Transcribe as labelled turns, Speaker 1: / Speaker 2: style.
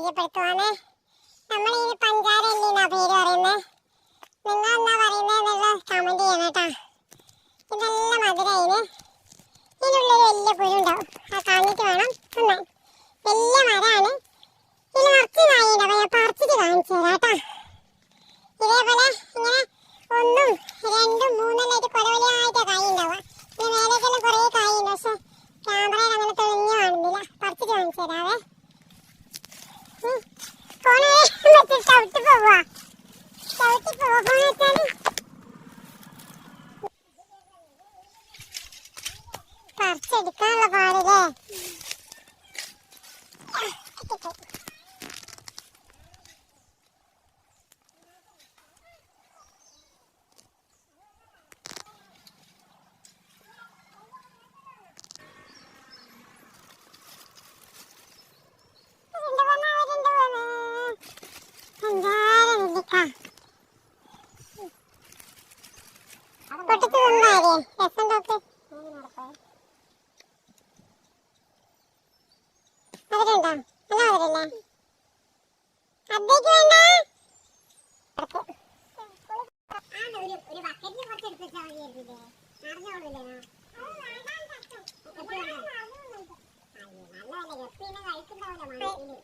Speaker 1: പരിചയപ്പെടുത്തുവാണ്. നമ്മൾ ഈ പഞ്ചാര എന്നാ പേര് പറയുന്നത് നിങ്ങൾ എന്നാ പറയുന്നത് എന്നുള്ള കമന്റ് ചെയ്യണം കേട്ടാ. ഇതെല്ലാം മധുരയിന്. ഇതിനുള്ളിൽ വലിയ കുരുണ്ടാവും ആ കാണിട്ട് വേണം തിന്നാൻ. വലിയ മരമാണ്. ഇതിൽ നിറച്ച് അപ്പോൾ ഞാൻ പറിച്ചിട്ട് കാണിച്ചു തരാം കേട്ടോ. ഇതേപോലെ ഇങ്ങനെ ഒന്നും രണ്ടും മൂന്നെല്ലായിട്ട് കൊല കൊലയായിട്ട് കായ ഉണ്ടാവുക പിന്നെ മേലേക്കെല്ലാം കുറേ കായുണ്ട്. പക്ഷെ ക്യാമറയിൽ അങ്ങനെ തെളിഞ്ഞു കാണുന്നില്ല. പറിച്ചിട്ട് കാണിച്ചു തരാവേ. പോവാ. ചവിട്ടി ഫോൺ വെച്ചാൽ പറിച്ചെടുക്കാനുള്ള പാടില്ലേ? പൊട്ടിച്ചു തിന്നാലേ രസം ഡോക്ടർ അവരുണ്ടോ? അല്ല അവരില്ലേ? അബ്ബയ്ക്ക് വേണ്ട. ഒരു ബക്കറ്റിൽ കുറച്ചെടുത്ത് വെച്ചാൽ മതിയായിരുന്നില്ലേ അറിഞ്ഞോളൂല്ലേ നല്ലതല്ലേ? എപ്പോഴും കഴിക്കുന്നുണ്ടാവില്ല മഴയിൽ